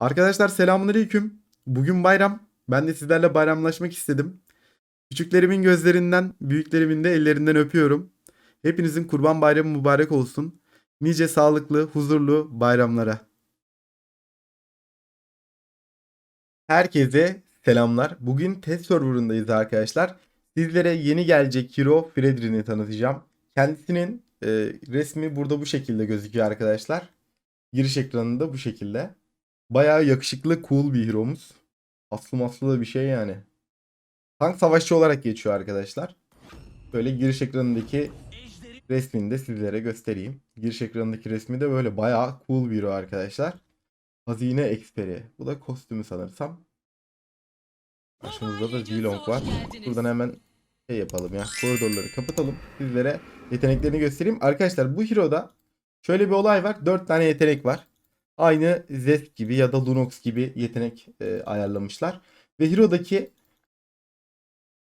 Arkadaşlar selamünaleyküm. Bugün bayram. Ben de sizlerle bayramlaşmak istedim. Küçüklerimin gözlerinden, büyüklerimin de ellerinden öpüyorum. Hepinizin Kurban Bayramı mübarek olsun. Nice sağlıklı, huzurlu bayramlara. Herkese selamlar. Bugün test serverındayız arkadaşlar. Sizlere yeni gelecek hero Fredrin'i tanıtacağım. Kendisinin e, resmi burada bu şekilde gözüküyor arkadaşlar. Giriş ekranında bu şekilde. Bayağı yakışıklı, cool bir hero'muz. Aslı maslı da bir şey yani. Tank savaşçı olarak geçiyor arkadaşlar. Böyle giriş ekranındaki resmini de sizlere göstereyim. Giriş ekranındaki resmi de böyle bayağı cool bir hero arkadaşlar. Hazine eksperi. Bu da kostümü sanırsam. Karşımızda da Zilong var. Buradan hemen şey yapalım ya. Koridorları kapatalım. Sizlere yeteneklerini göstereyim. Arkadaşlar bu hero'da şöyle bir olay var. 4 tane yetenek var. Aynı Zest gibi ya da Lunox gibi yetenek e, ayarlamışlar. Ve Hero'daki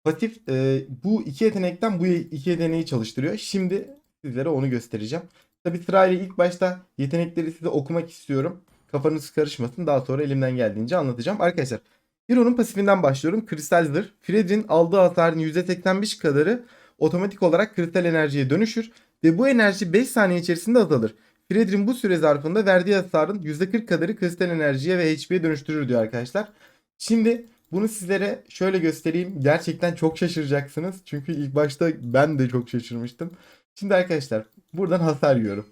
pasif e, bu iki yetenekten bu iki yeteneği çalıştırıyor. Şimdi sizlere onu göstereceğim. Tabi sırayla ilk başta yetenekleri size okumak istiyorum. Kafanız karışmasın. Daha sonra elimden geldiğince anlatacağım. Arkadaşlar Hero'nun pasifinden başlıyorum. Kristal Zırh. Fred'in aldığı hasarın %85 kadarı otomatik olarak kristal enerjiye dönüşür. Ve bu enerji 5 saniye içerisinde azalır. Fredrin bu süre zarfında verdiği hasarın %40 kadarı kristal enerjiye ve HP'ye dönüştürür diyor arkadaşlar. Şimdi bunu sizlere şöyle göstereyim. Gerçekten çok şaşıracaksınız. Çünkü ilk başta ben de çok şaşırmıştım. Şimdi arkadaşlar buradan hasar yiyorum.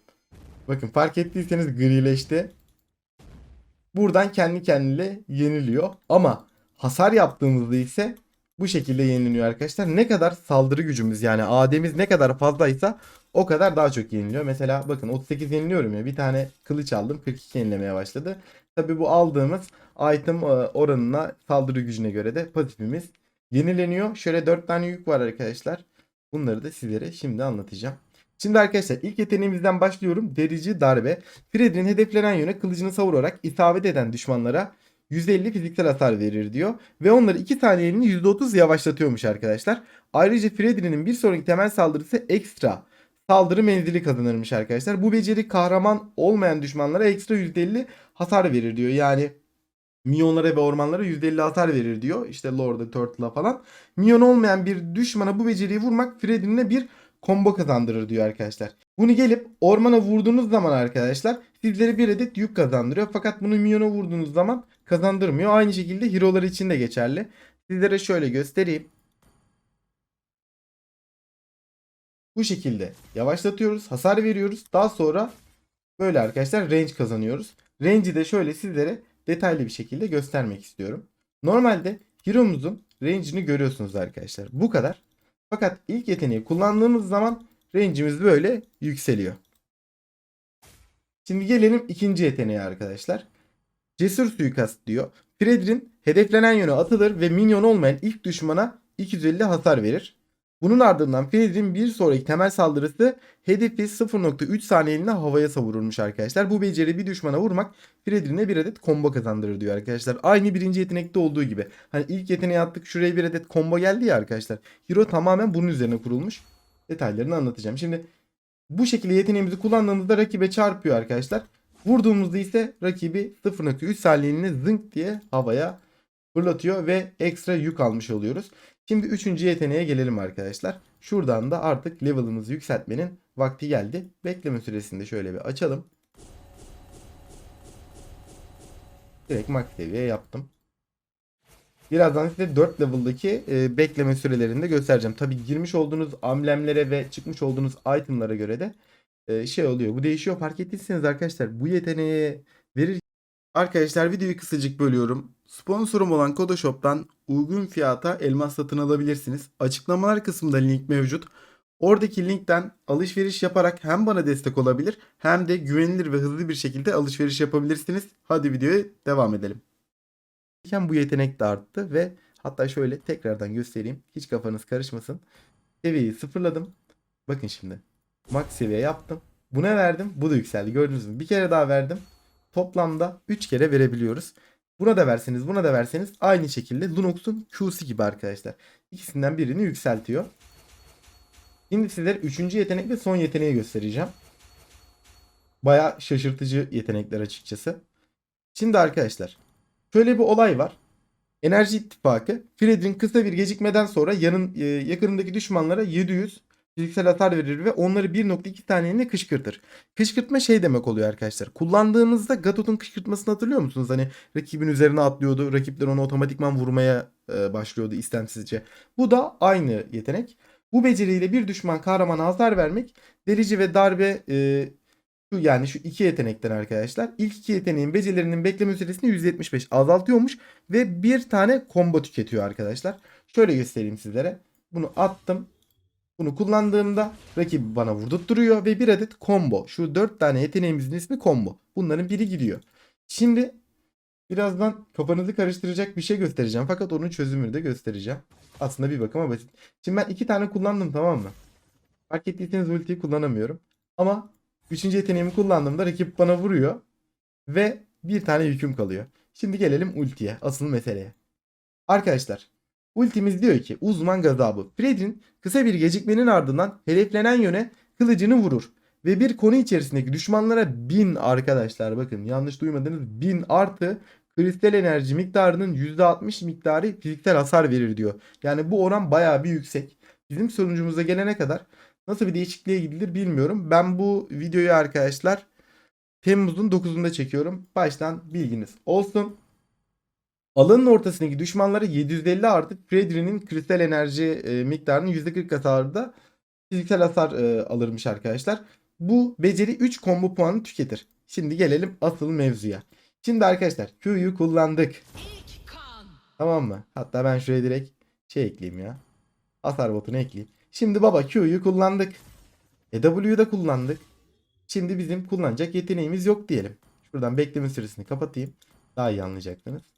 Bakın fark ettiyseniz grileşti. Buradan kendi kendine yeniliyor. Ama hasar yaptığımızda ise bu şekilde yeniliyor arkadaşlar. Ne kadar saldırı gücümüz yani AD'miz ne kadar fazlaysa o kadar daha çok yeniliyor. Mesela bakın 38 yeniliyorum ya bir tane kılıç aldım 42 yenilemeye başladı. Tabi bu aldığımız item e, oranına saldırı gücüne göre de pasifimiz yenileniyor. Şöyle 4 tane yük var arkadaşlar. Bunları da sizlere şimdi anlatacağım. Şimdi arkadaşlar ilk yeteneğimizden başlıyorum. Derici darbe. Fred'in hedeflenen yöne kılıcını savurarak isabet eden düşmanlara %50 fiziksel hasar verir diyor. Ve onları 2 saniyeliğini %30 yavaşlatıyormuş arkadaşlar. Ayrıca Fredrin'in bir sonraki temel saldırısı ekstra saldırı menzili kazanırmış arkadaşlar. Bu beceri kahraman olmayan düşmanlara ekstra %50 hasar verir diyor. Yani minyonlara ve ormanlara %50 hasar verir diyor. İşte Lord'a, Turtle'a falan. Minyon olmayan bir düşmana bu beceriyi vurmak Fredrin'e bir combo kazandırır diyor arkadaşlar. Bunu gelip ormana vurduğunuz zaman arkadaşlar sizlere bir adet yük kazandırıyor. Fakat bunu minyona vurduğunuz zaman kazandırmıyor. Aynı şekilde hero'lar için de geçerli. Sizlere şöyle göstereyim. Bu şekilde yavaşlatıyoruz. Hasar veriyoruz. Daha sonra böyle arkadaşlar range kazanıyoruz. Range'i de şöyle sizlere detaylı bir şekilde göstermek istiyorum. Normalde hero'muzun range'ini görüyorsunuz arkadaşlar. Bu kadar. Fakat ilk yeteneği kullandığımız zaman range'imiz böyle yükseliyor. Şimdi gelelim ikinci yeteneğe arkadaşlar. Cesur suikast diyor. Fredrin hedeflenen yöne atılır ve minyon olmayan ilk düşmana 250 hasar verir. Bunun ardından Fredrin bir sonraki temel saldırısı hedefi 0.3 saniyeliğine havaya savururmuş arkadaşlar. Bu beceri bir düşmana vurmak Fredrin'e bir adet combo kazandırır diyor arkadaşlar. Aynı birinci yetenekte olduğu gibi. Hani ilk yeteneği attık şuraya bir adet combo geldi ya arkadaşlar. Hero tamamen bunun üzerine kurulmuş. Detaylarını anlatacağım. Şimdi bu şekilde yeteneğimizi kullandığımızda rakibe çarpıyor arkadaşlar. Vurduğumuzda ise rakibi 0.3 saniyeliğine zınk diye havaya fırlatıyor ve ekstra yük almış oluyoruz. Şimdi üçüncü yeteneğe gelelim arkadaşlar. Şuradan da artık level'ımızı yükseltmenin vakti geldi. Bekleme süresinde şöyle bir açalım. Direkt max seviye yaptım. Birazdan size 4 level'daki e, bekleme sürelerini de göstereceğim. Tabi girmiş olduğunuz amblemlere ve çıkmış olduğunuz itemlara göre de e, şey oluyor. Bu değişiyor. Fark ettiyseniz arkadaşlar bu yeteneğe verir Arkadaşlar videoyu kısacık bölüyorum. Sponsorum olan Kodoshop'tan uygun fiyata elmas satın alabilirsiniz. Açıklamalar kısmında link mevcut. Oradaki linkten alışveriş yaparak hem bana destek olabilir hem de güvenilir ve hızlı bir şekilde alışveriş yapabilirsiniz. Hadi videoya devam edelim. Bu yetenek de arttı ve hatta şöyle tekrardan göstereyim. Hiç kafanız karışmasın. Seviyeyi sıfırladım. Bakın şimdi. Max seviye yaptım. Buna verdim. Bu da yükseldi. Gördünüz mü? Bir kere daha verdim toplamda 3 kere verebiliyoruz. Buna da verseniz buna da verseniz aynı şekilde Lunox'un Q'si gibi arkadaşlar. İkisinden birini yükseltiyor. Şimdi sizlere 3. yetenek ve son yeteneği göstereceğim. Baya şaşırtıcı yetenekler açıkçası. Şimdi arkadaşlar şöyle bir olay var. Enerji İttifakı Fred'in kısa bir gecikmeden sonra yanın e, yakınındaki düşmanlara 700 fiziksel hasar verir ve onları 1.2 saniyede kışkırtır. Kışkırtma şey demek oluyor arkadaşlar. Kullandığınızda Gatot'un kışkırtmasını hatırlıyor musunuz? Hani rakibin üzerine atlıyordu. Rakipler onu otomatikman vurmaya e, başlıyordu istemsizce. Bu da aynı yetenek. Bu beceriyle bir düşman kahramana hasar vermek delici ve darbe e, şu yani şu iki yetenekten arkadaşlar. İlk iki yeteneğin becerilerinin bekleme süresini %75 azaltıyormuş ve bir tane combo tüketiyor arkadaşlar. Şöyle göstereyim sizlere. Bunu attım. Bunu kullandığımda rakip bana vurdurtturuyor ve bir adet combo. Şu dört tane yeteneğimizin ismi combo. Bunların biri gidiyor. Şimdi birazdan kafanızı karıştıracak bir şey göstereceğim. Fakat onun çözümünü de göstereceğim. Aslında bir bakıma basit. Şimdi ben iki tane kullandım tamam mı? Fark ettiyseniz ultiyi kullanamıyorum. Ama üçüncü yeteneğimi kullandığımda rakip bana vuruyor. Ve bir tane yüküm kalıyor. Şimdi gelelim ultiye. Asıl meseleye. Arkadaşlar ultimiz diyor ki uzman gazabı. Fred'in kısa bir gecikmenin ardından hedeflenen yöne kılıcını vurur. Ve bir konu içerisindeki düşmanlara 1000 arkadaşlar bakın yanlış duymadınız 1000 artı kristal enerji miktarının %60 miktarı fiziksel hasar verir diyor. Yani bu oran bayağı bir yüksek. Bizim sonucumuza gelene kadar nasıl bir değişikliğe gidilir bilmiyorum. Ben bu videoyu arkadaşlar Temmuz'un 9'unda çekiyorum. Baştan bilginiz olsun. Alanın ortasındaki düşmanlara 750 artı Fredrin'in kristal enerji e, miktarının %40 hasarı da fiziksel hasar e, alırmış arkadaşlar. Bu beceri 3 combo puanı tüketir. Şimdi gelelim asıl mevzuya. Şimdi arkadaşlar Q'yu kullandık. Tamam mı? Hatta ben şuraya direkt şey ekleyeyim ya. Hasar botunu ekleyeyim. Şimdi baba Q'yu kullandık. E W'yu da kullandık. Şimdi bizim kullanacak yeteneğimiz yok diyelim. Şuradan bekleme süresini kapatayım. Daha iyi anlayacaksınız.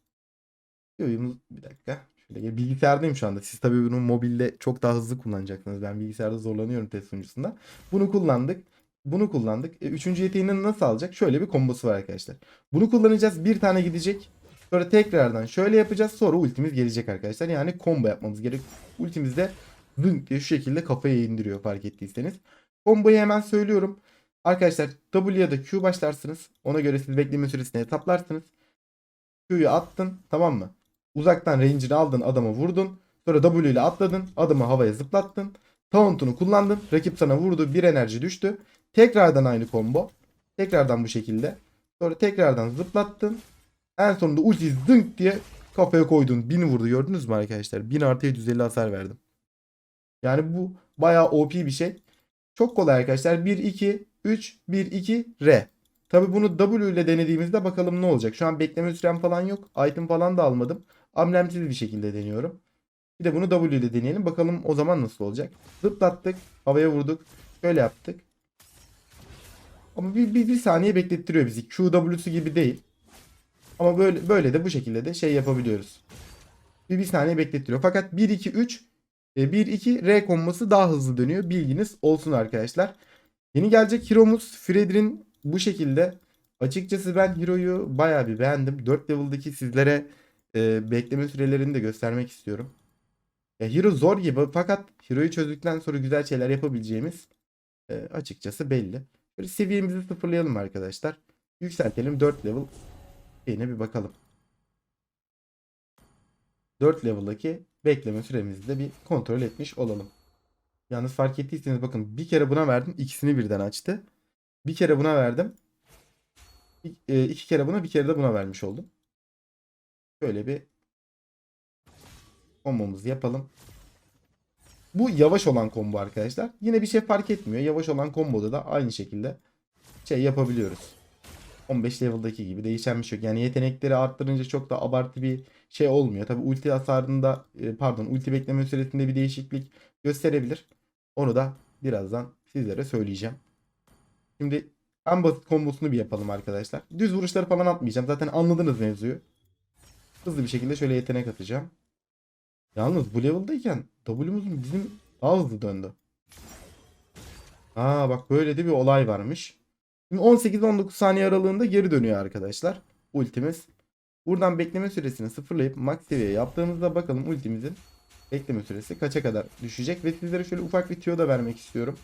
Q'yu bir dakika. Şöyle bilgisayardayım şu anda. Siz tabii bunu mobilde çok daha hızlı kullanacaksınız. Ben bilgisayarda zorlanıyorum test sunucusunda. Bunu kullandık. Bunu kullandık. E, üçüncü yeteneğini nasıl alacak? Şöyle bir kombosu var arkadaşlar. Bunu kullanacağız. Bir tane gidecek. Sonra tekrardan şöyle yapacağız. Sonra ultimiz gelecek arkadaşlar. Yani combo yapmamız gerek. Ultimiz de zınk diye şu şekilde kafaya indiriyor fark ettiyseniz. Komboyu hemen söylüyorum. Arkadaşlar W ya da Q başlarsınız. Ona göre siz bekleme süresini hesaplarsınız. Q'yu attın tamam mı? Uzaktan range'ini aldın adama vurdun. Sonra W ile atladın. Adamı havaya zıplattın. Taunt'unu kullandın. Rakip sana vurdu. Bir enerji düştü. Tekrardan aynı combo. Tekrardan bu şekilde. Sonra tekrardan zıplattın. En sonunda ulti zınk diye kafaya koydun. 1000 vurdu gördünüz mü arkadaşlar? 1000 artı 750 hasar verdim. Yani bu bayağı OP bir şey. Çok kolay arkadaşlar. 1 2 3 1 2 R. Tabi bunu W ile denediğimizde bakalım ne olacak. Şu an bekleme sürem falan yok. Item falan da almadım. Amblemsiz bir şekilde deniyorum. Bir de bunu W ile deneyelim. Bakalım o zaman nasıl olacak. Zıplattık. Havaya vurduk. Şöyle yaptık. Ama bir, bir, bir saniye beklettiriyor bizi. QW'su gibi değil. Ama böyle böyle de bu şekilde de şey yapabiliyoruz. Bir, bir saniye beklettiriyor. Fakat 1 2 3 1 2 R kombosu daha hızlı dönüyor. Bilginiz olsun arkadaşlar. Yeni gelecek Hero'muz Fredrin bu şekilde. Açıkçası ben Hero'yu bayağı bir beğendim. 4 level'daki sizlere e, bekleme sürelerini de göstermek istiyorum. Ya Hero zor gibi fakat Hero'yu çözdükten sonra güzel şeyler yapabileceğimiz e, açıkçası belli. Böyle seviyemizi sıfırlayalım arkadaşlar. Yükseltelim 4 level yine bir bakalım. 4 level'daki bekleme süremizi de bir kontrol etmiş olalım. Yalnız fark ettiyseniz bakın bir kere buna verdim ikisini birden açtı. Bir kere buna verdim. E, iki kere buna bir kere de buna vermiş oldum. Şöyle bir kombomuzu yapalım. Bu yavaş olan combo arkadaşlar. Yine bir şey fark etmiyor. Yavaş olan komboda da aynı şekilde şey yapabiliyoruz. 15 level'daki gibi değişen bir şey yok. Yani yetenekleri arttırınca çok da abartı bir şey olmuyor. Tabi ulti hasarında e, pardon ulti bekleme süresinde bir değişiklik gösterebilir. Onu da birazdan sizlere söyleyeceğim. Şimdi en basit kombosunu bir yapalım arkadaşlar. Düz vuruşları falan atmayacağım. Zaten anladınız mevzuyu. Hızlı bir şekilde şöyle yetenek atacağım. Yalnız bu level'dayken W'muzun bizim daha hızlı döndü. Aa bak böyle de bir olay varmış. Şimdi 18-19 saniye aralığında geri dönüyor arkadaşlar. Ultimiz. Buradan bekleme süresini sıfırlayıp max seviye yaptığımızda bakalım ultimizin bekleme süresi kaça kadar düşecek. Ve sizlere şöyle ufak bir tüyo da vermek istiyorum.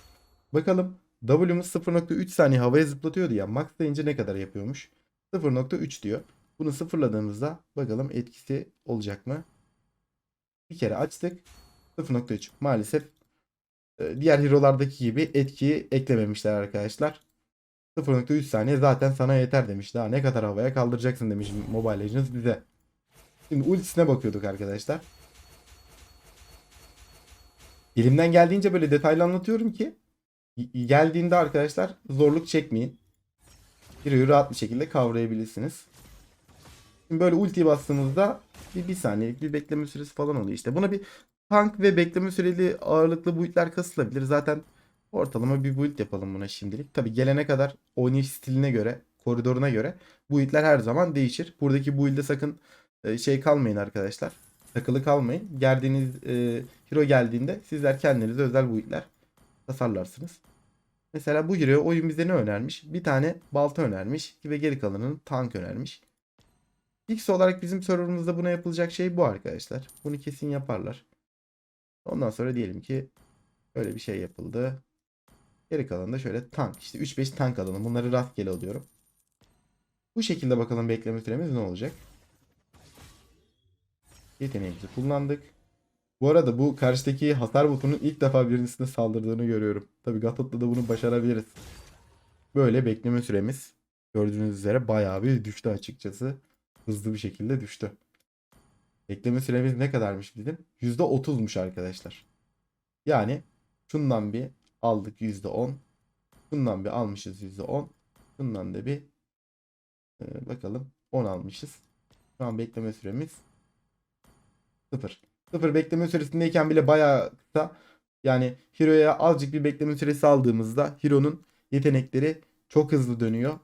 Bakalım W'muz 0.3 saniye havaya zıplatıyordu ya. Max deyince ne kadar yapıyormuş? 0.3 diyor. Bunu sıfırladığımızda bakalım etkisi olacak mı? Bir kere açtık. 0.3 maalesef e, diğer hero'lardaki gibi etkiyi eklememişler arkadaşlar. 0.3 saniye zaten sana yeter demiş. Daha ne kadar havaya kaldıracaksın demiş Mobile Legends bize. Şimdi ultisine bakıyorduk arkadaşlar. Elimden geldiğince böyle detaylı anlatıyorum ki geldiğinde arkadaşlar zorluk çekmeyin. Hero'yu rahat bir şekilde kavrayabilirsiniz. Şimdi böyle ulti bastığımızda bir, bir saniyelik bir bekleme süresi falan oluyor işte. Buna bir tank ve bekleme süreli ağırlıklı build'ler kasılabilir. Zaten ortalama bir build yapalım buna şimdilik. Tabi gelene kadar oynayış stiline göre, koridoruna göre build'ler her zaman değişir. Buradaki build'e sakın e, şey kalmayın arkadaşlar. Takılı kalmayın. Geldiğiniz e, hero geldiğinde sizler kendinize özel build'ler tasarlarsınız. Mesela bu hero oyun bize ne önermiş? Bir tane balta önermiş ve geri kalanını tank önermiş. X olarak bizim serverımızda buna yapılacak şey bu arkadaşlar. Bunu kesin yaparlar. Ondan sonra diyelim ki öyle bir şey yapıldı. Geri kalan da şöyle tank. İşte 3-5 tank alalım. Bunları rastgele alıyorum. Bu şekilde bakalım bekleme süremiz ne olacak. Yeteneğimizi kullandık. Bu arada bu karşıdaki hasar botunun ilk defa birisine saldırdığını görüyorum. Tabi Gatot'la da bunu başarabiliriz. Böyle bekleme süremiz gördüğünüz üzere bayağı bir düştü açıkçası. Hızlı bir şekilde düştü. Bekleme süremiz ne kadarmış bizim? %30'muş arkadaşlar. Yani şundan bir aldık %10. Şundan bir almışız %10. Şundan da bir e, bakalım 10 almışız. Şu an bekleme süremiz 0. 0 bekleme süresindeyken bile bayağı kısa. Yani Hero'ya azıcık bir bekleme süresi aldığımızda Hero'nun yetenekleri çok hızlı dönüyor.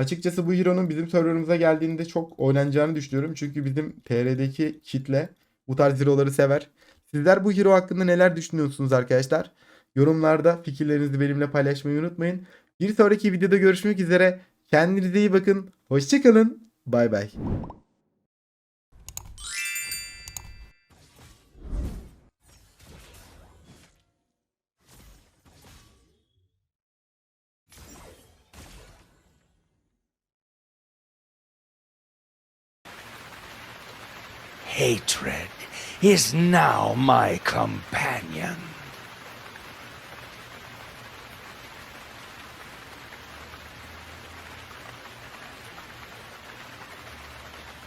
Açıkçası bu Hero'nun bizim serverımıza geldiğinde çok oynanacağını düşünüyorum. Çünkü bizim TR'deki kitle bu tarz Hero'ları sever. Sizler bu Hero hakkında neler düşünüyorsunuz arkadaşlar? Yorumlarda fikirlerinizi benimle paylaşmayı unutmayın. Bir sonraki videoda görüşmek üzere. Kendinize iyi bakın. Hoşçakalın. Bay bay. Hatred is now my companion.